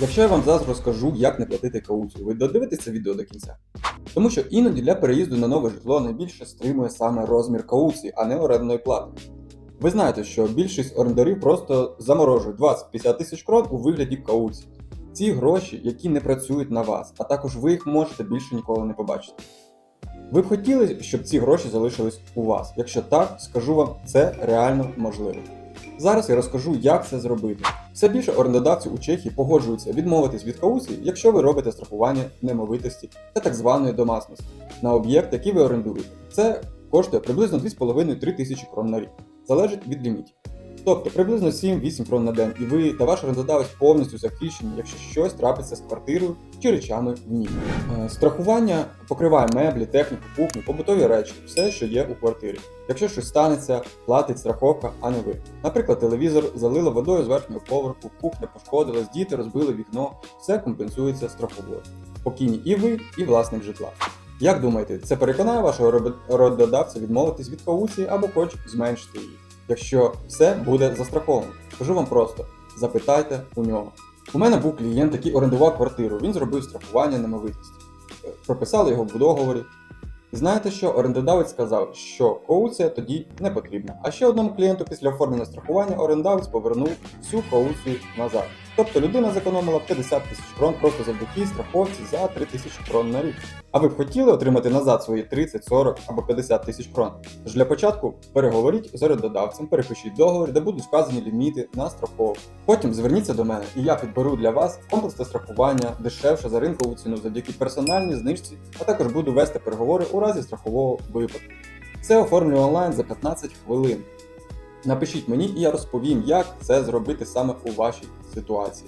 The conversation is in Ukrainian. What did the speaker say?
Якщо я вам зараз розкажу, як не платити кауцію, ви додивитесь це відео до кінця. Тому що іноді для переїзду на нове житло найбільше стримує саме розмір кауції, а не орендної плати. Ви знаєте, що більшість орендарів просто заморожують 20-50 тисяч крон у вигляді кауції. Ці гроші, які не працюють на вас, а також ви їх можете більше ніколи не побачити. Ви б хотіли, щоб ці гроші залишились у вас? Якщо так, скажу вам, це реально можливо. Зараз я розкажу, як це зробити. Все більше орендодавців у Чехії погоджуються відмовитись від кауції, якщо ви робите страхування немовитості та так званої домасності на об'єкт, який ви орендуєте. Це коштує приблизно 2,5-3 тисячі крон на рік, залежить від лімітів. Тобто приблизно 7-8 крон на день, і ви та ваш орендодавець повністю захищені, якщо щось трапиться з квартирою чи речами в ній. Е, Страхування покриває меблі, техніку, кухню, побутові речі, все, що є у квартирі. Якщо щось станеться, платить страховка, а не ви. Наприклад, телевізор залило водою з верхнього поверху, кухня пошкодилась, діти розбили вікно, все компенсується страховою. Спокійні і ви, і власник житла. Як думаєте, це переконає вашого робо- орендодавця відмовитись від кауції або хоч зменшити її? Якщо все буде застраховано, скажу вам просто: запитайте у нього. У мене був клієнт, який орендував квартиру. Він зробив страхування немовитості. Е, Прописали його в договорі. І знаєте що? Орендодавець сказав, що коуція тоді не потрібна. А ще одному клієнту після оформлення страхування орендавець повернув всю коуцію назад. Тобто людина зекономила 50 тисяч крон просто завдяки страховці за 3 тисячі крон на рік. А ви б хотіли отримати назад свої 30, 40 або 50 тисяч крон? Тож для початку переговоріть з орендодавцем, перепишіть договір, де будуть вказані ліміти на страховку. Потім зверніться до мене, і я підберу для вас комплексне страхування дешевше за ринкову ціну завдяки персональній знижці, а також буду вести переговори у разі страхового випадку. Це оформлю онлайн за 15 хвилин. Напишіть мені, і я розповім, як це зробити саме у вашій ситуації.